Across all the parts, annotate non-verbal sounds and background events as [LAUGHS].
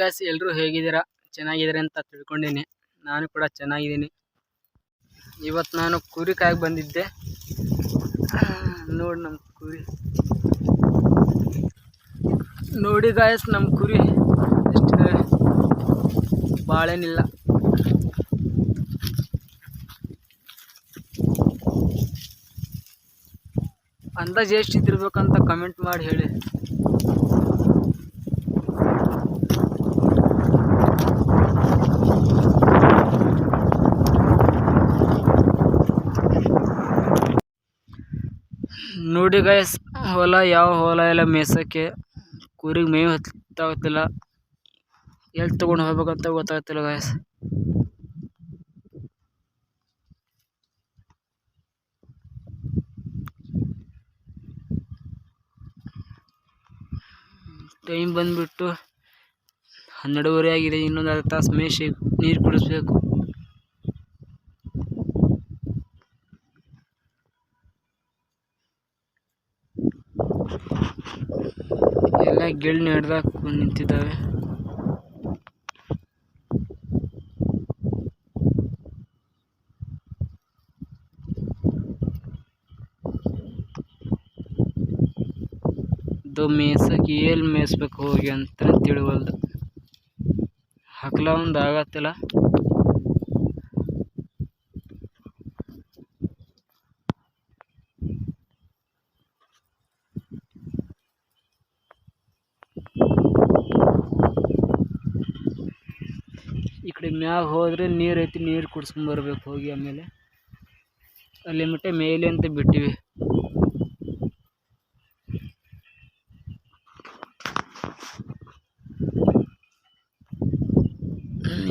Guys ಎಲ್ಲರೂ ಹೇಗಿದ್ದೀರಾ? ಚೆನ್ನಾಗಿದ್ದೀರಾ ಅಂತ ತಿಳ್ಕೊಂಡಿನಿ. ನಾನು ಕೂಡ ಚೆನ್ನಾಗಿದ್ದೀನಿ. ಇವತ್ತು ನಾನು ಕುರಿ ಕಾಯಕ್ಕೆ ಬಂದಿದ್ದೆ. ನೋಡಿ ನಮ್ಮ ಕುರಿ. ನೋಡಿ ಗಾಯಸ್ ನಮ್ಮ ಕುರಿ. ಎಷ್ಟಿದೆ ಬಾಳೆನಿಲ್ಲ. ಅಂದಾಜು ಎಷ್ಟು ಇದ್ದಿರ್ಬೇಕಂತ ಕಮೆಂಟ್ ಮಾಡಿ ಹೇಳಿ. ನೋಡಿ ಗೈಸ್ ಹೊಲ ಯಾವ ಹೊಲ ಎಲ್ಲ ಮೇಯ್ಸೋಕ್ಕೆ ಕುರಿಗೆ ಮೇವು ಹತ್ತಾಗತ್ತಿಲ್ಲ ಎಲ್ಲಿ ತೊಗೊಂಡು ಹೋಗ್ಬೇಕಂತ ಗೊತ್ತಾಗ್ತಿಲ್ಲ ಗಾಯಸ್ ಟೈಮ್ ಬಂದುಬಿಟ್ಟು ಹನ್ನೆರಡುವರೆ ಆಗಿದೆ, ಇನ್ನೊಂದು ಅರ್ಧ ತಾಸು ಮೇಯಿಸಿ ನೀರು ಕುಡಿಸ್ಬೇಕು. ಎಲ್ಲ ಗಿಳ್ ನೆಡ್ದಾಕ ನಿಂತಿದ್ದಾವೆ. ಇದು ಮೇಯ್ಸಕ್ಕೆ ಎಲ್ಲಿ ಮೇಯ್ಸ್ಬೇಕು ಹೋಗಿ ಅಂತ ತಿಳಿವಲ್ದು. ಹಗ್ಲ ಒಂದು ಆಗತ್ತಿಲ್ಲ. ಮ್ಯಾಗ ಹೋದರೆ ನೀರು ಐತಿ, ನೀರು ಕುಡ್ಸ್ಕೊಂಬರ್ಬೇಕು ಹೋಗಿ ಆಮೇಲೆ. ಅಲ್ಲಿ ಮಟ್ಟ ಮೇಲೆ ಅಂತ ಬಿಟ್ಟಿವಿ.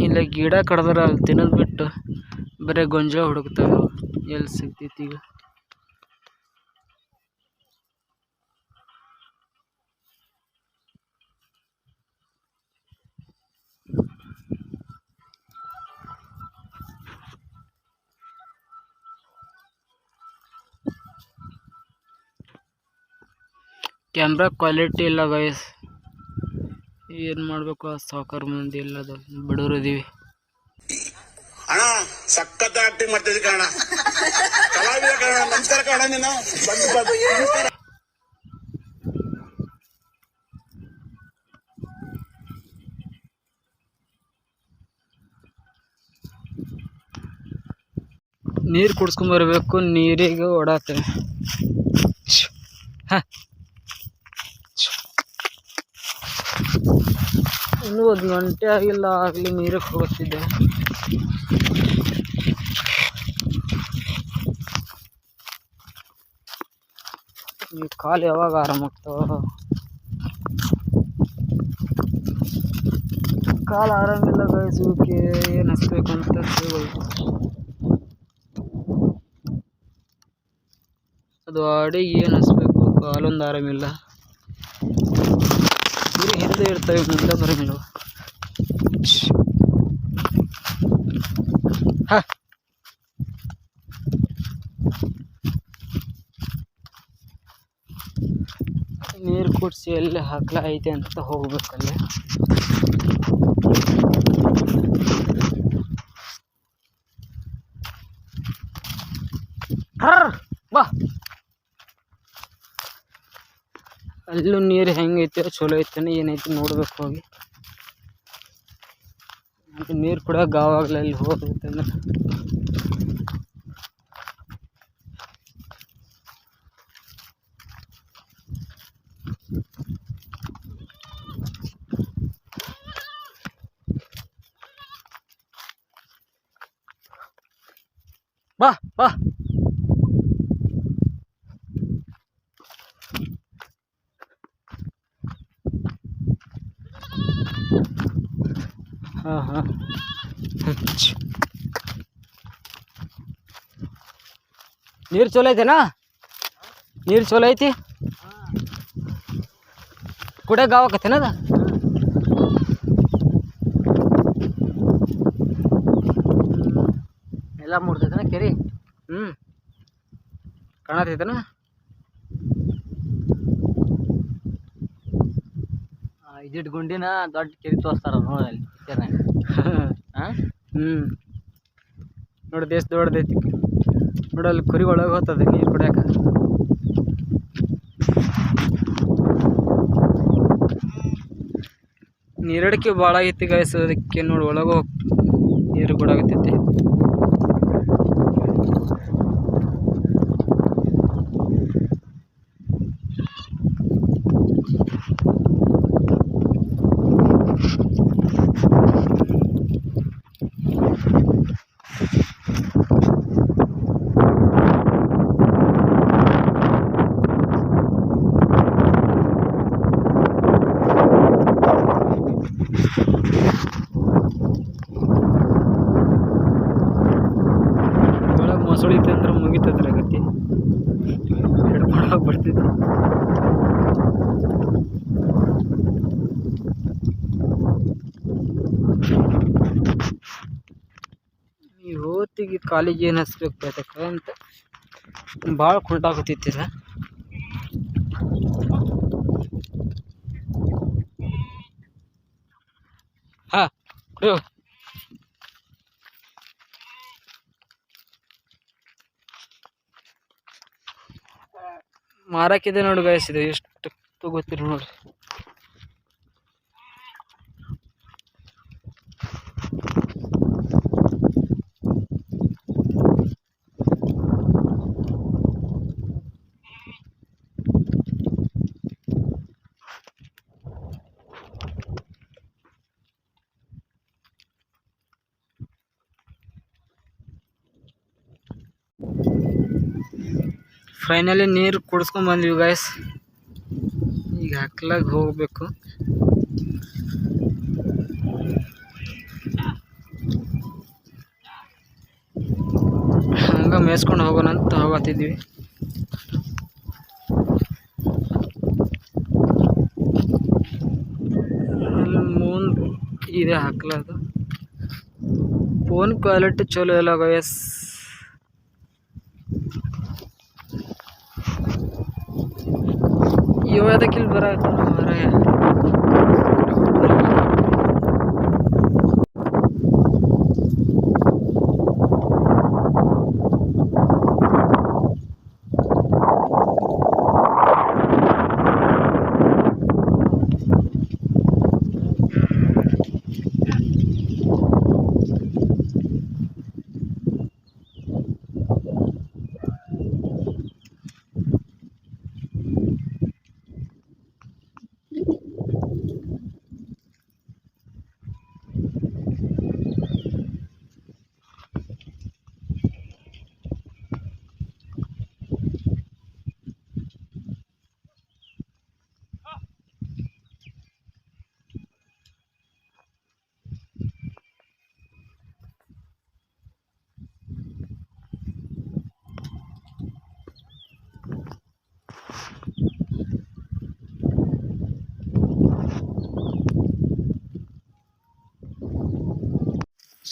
ಇಲ್ಲ, ಗಿಡ ಕಡ್ದಾರ ಅಲ್ಲಿ ತಿನ್ನೋದು ಬಿಟ್ಟು ಬರೀ ಗೊಂಜಾಳ ಹುಡುಕ್ತಾವೆ ಎಲ್ಲಿ ಸಿಗ್ತೈತಿ ಈಗ? ಕ್ಯಾಮ್ರಾ ಕ್ವಾಲಿಟಿ ಇಲ್ಲ ಗೈಸ್ ಏನು ಮಾಡಬೇಕು ಆ ಸಾವುಕಾರ ಮಂದಿ ಇಲ್ಲ ಅದು ಇದೀವಿ. ಅಣ್ಣ ಸಖತ್ ಆಕ್ಟಿಂಗ್ ಮಾಡ್ತಿದ್ದೆ ಕಣ ಕಲಾವಿದ ಕಣ ನಮಸ್ಕಾರ ಕಣ ನೀನು. ಬಂದು ಬಂದು. ನಮಸ್ಕಾರ. ನೀರು ಕುಡ್ಸ್ಕೊಂಬರ್ಬೇಕು ನೀರಿಗೆ ಓಡಾತೇವೆ ಹ. ಒಂದು ಗಂಟೆ ಆಗಿಲ್ಲ, ಆಗಲಿ ನೀರು ಹೋಗುತ್ತಿದ್ದೆ ಈ ಕಾಲು ಯಾವಾಗ ಆರಾಮಾಗ್ತಾವ ಕಾಲು ಆರಾಮಿಲ್ಲ ಗಾಯಿಸೋಕೆ ಏನು ಅಂತ ಹೇಳ್ಬೋದು ಅದು ಅಡಿಗೆ ಏನು ಹಚ್ಬೇಕು? ಕಾಲೊಂದು ಆರಾಮಿಲ್ಲ ಹಿಂದೆ ಇರ್ತವೆ ಮುಂದೆ ಬರಂಗಿಲ್ಲ ಹ ನೀರು ಕುಡಿಸಿ ಎಲ್ಲಿ ಹಾಕ್ಲ ಐತೆ ಅಂತ ಹೋಗ್ಬೇಕಲ್ಲಿ. ಬಾ. ಅಲ್ಲೂ ನೀರು ಹೆಂಗೈತೆ, ಚಲೋ ಐತೆ ಏನೈತಿ ನೋಡ್ಬೇಕು ಹೋಗಿ. ಮತ್ತೆ ನೀರು ಕೂಡ ಆವಾಗಲೇ ಅಲ್ಲಿ ಹೋಗ್ಬೇಕಂದ್ರೆ ಬಾ ಬಾ. ಹಾಂ ಹಾಂ ನೀರು ಚಲೋ ಐತೆನಾ? ನೀರು ಚಲೋ ಐತಿ? ಕುಡಿಯೋಕೆ ಗಾವಾಕತ್ತೇನದ ಎಲ್ಲ ಮುಡ್ತೈತನ ಕೆರಿ? ಹ್ಞೂ ಕಾಣತೈತನ? ಇದಿಟ್ ಗುಂಡಿನ ದೊಡ್ಡ ಕೆರಿ ತೋರಿಸ್ತಾರ ನೋಡಿ ಅಲ್ಲಿ. [LAUGHS] ಹ್ಞೂ ನೋಡಿ ದೇಶ ದೊಡ್ಡದೈತಿ. ನೋಡಿ ಅಲ್ಲಿ ಕುರಿ ಒಳಗೆ ಹೋಗ್ತದೆ ನೀರು ಕುಡಿಯಾಕ ನೀರಡಿಕೆ ಭಾಳ ಆಗೈತಿ ಗಾಯ್ಸ್ ಅದಕ್ಕೆ ನೋಡಿ ಒಳಗೆ ನೀರು ಕೊಡಾಕತ್ತೈತಿ. ಒಳಗೆ ಐತೆ ಅಂದ್ರೆ ಮುಗಿತದ್ರಿ ಗತಿ ಹಿಡ್ಕೊಂಡು ಹೋಗಿ ಬರ್ತಿದ್ದೆ ಈ ಹೊತ್ತಿಗೆ ಕಾಲಿಗೆ ಏನು ಹಚ್ಬೇಕು ಅಂತ. ಭಾಳ ಕುಂಟಾಕತ್ತೈತಿರ ಹಾ ಕುಡಿಯೋ ಮಾರಾಕಿದೆ ನೋಡಿ ಗಾಯಸ್ ಇದು ಎಷ್ಟು ಗೊತ್ತಿಲ್ಲ ನೋಡ್ರಿ ಫೈನಲಿ ನೀರು ಕುಡಿಸ್ಕೊಂಡ್ ಬಂದ್ವಿ ಗಾಯ್ಸ್ ಈಗ ಹಕ್ಲಾಗ ಹೋಗಬೇಕು. ಹಂಗೆ ಮೇಯ್ಸ್ಕೊಂಡು ಹೋಗೋಣ ಅಂತ ಹೋಗತ್ತಿದ್ವಿ. ಮೂನ್ ಇದೆ ಹಾಕ್ಲದು. ಫೋನ್ ಕ್ವಾಲಿಟಿ ಚಲೋ ಇಲ್ಲ ಗಯಸ್ ಇವ ಅದಕ್ಕಿಲ್ಲಿ ಬರ.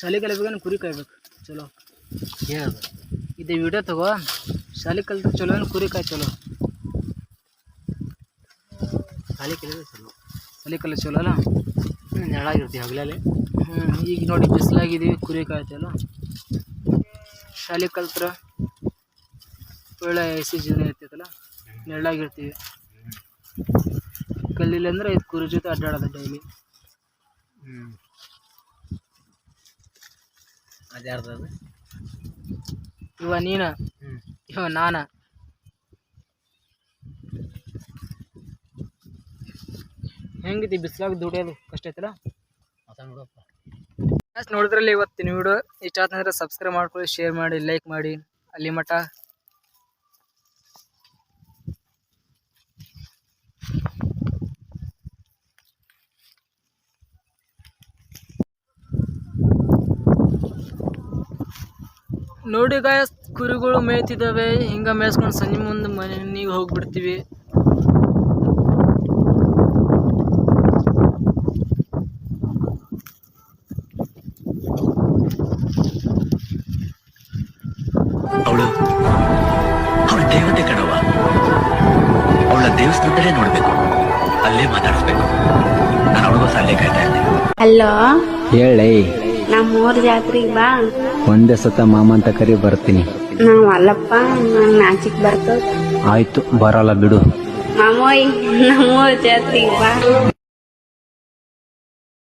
ಶಾಲೆ ಕಲಿಬೇಕಂದ್ರೆ ಕುರಿ ಕಾಯ್ಬೇಕು. ಚಲೋ. ಹೇಳ ಇದು ವಿಡಿಯೋ ತಗೋ. ಶಾಲೆ ಕಲಿತು ಚಲೋ ಏನು ಕುರಿ ಕಾಯಿ ಚಲೋ. ಶಾಲೆ ಕೇಳಿದ್ರೆ ಚಲೋ. ಶಾಲೆ ಕಲಿ ಚಲೋ ಅಲ್ಲ? ಹ್ಞೂ ನೆರಳಾಗಿರ್ತೀವಿ ಹಗಲಲ್ಲಿ. ಹ್ಞೂ ಈಗ ನೋಡಿ ಬಿಸಿಲಾಗಿದ್ದೀವಿ ಕುರಿ ಕಾಯ್ತಲ್ಲ ಶಾಲೆ ಕಲ್ತ್ರ ಒಳ್ಳೆ ಎಸಿ ಜೀವನ ಇರ್ತೈತಲ್ಲ? ನೆರಳಾಗಿರ್ತೀವಿ. ಕಲ್ಲಿಲ್ಲ ಅಂದ್ರೆ ಇದು ಕುರಿ ಜೊತೆ ಅಡ್ಡಾಡೋದು ಡೈಲಿ ಹ್ಞೂ ಅದ್ಯಾರ್ದು ಇವ ನೀನು. ಇವ ನಾನ. ಹೆಂಗೈತಿ ಬಿಸಿಲಾಗ ದುಡಿಯೋದು? ಕಷ್ಟ ಐತಲ್ಲ? ನೋಡಪ್ಪ. ನೋಡಿದ್ರಲ್ಲಿ ಇವತ್ತಿನ ವಿಡಿಯೋ ಇಷ್ಟ ಆತಂದ್ರೆ ಸಬ್ಸ್ಕ್ರೈಬ್ ಮಾಡ್ಕೊಳ್ಳಿ ಶೇರ್ ಮಾಡಿ ಲೈಕ್ ಮಾಡಿ. ಅಲ್ಲಿ ಮಟ್ಟ ನೋಡಿ ಗಾಯ ಕುರಿಗಳು ಮೇಯ್ತಿದ್ದಾವೆ. ಹಿಂಗ ಮೇಯ್ಸ್ಕೊಂಡು ಸಂಜೆ ಮುಂದೆ ಮನೆಗೆ ಹೋಗ್ಬಿಡ್ತೀವಿ. ಅವಳು ಅವಳು ದೇವತೆ ಕಣವ ಅವಳ ದೇವಸ್ಥಾನದಲ್ಲೇ ನೋಡ್ಬೇಕು. ಅಲ್ಲೇ ಮಾತಾಡಿಸ್ಬೇಕು. ನಾನು ಅವಳಿಗೋಸ್ಕರ ಅಲ್ಲೇ ಕಾಯ್ತಾ ಇದ್ದೆ ಹಲೋ ಹೇಳಿ ನಮ್ಮೂರ್ ಜಾತ್ರೆಗೆ ಬಾ. ಒಂದೇ ಸತ ಮಾಮ ಅಂತ ಕರಿ ಬರ್ತೀನಿ. ನಾವ್ ಅಲ್ಲಪ್ಪ ನಂಗ್ ನಾಚಿಕ್ ಬರ್ತದ ಆಯ್ತು ಬರಲ್ಲ ಬಿಡು. ಮಾಮೋಯ್ ನಮ್ಮೂರ್ ಜಾತ್ರೆಗೆ ಬಾ.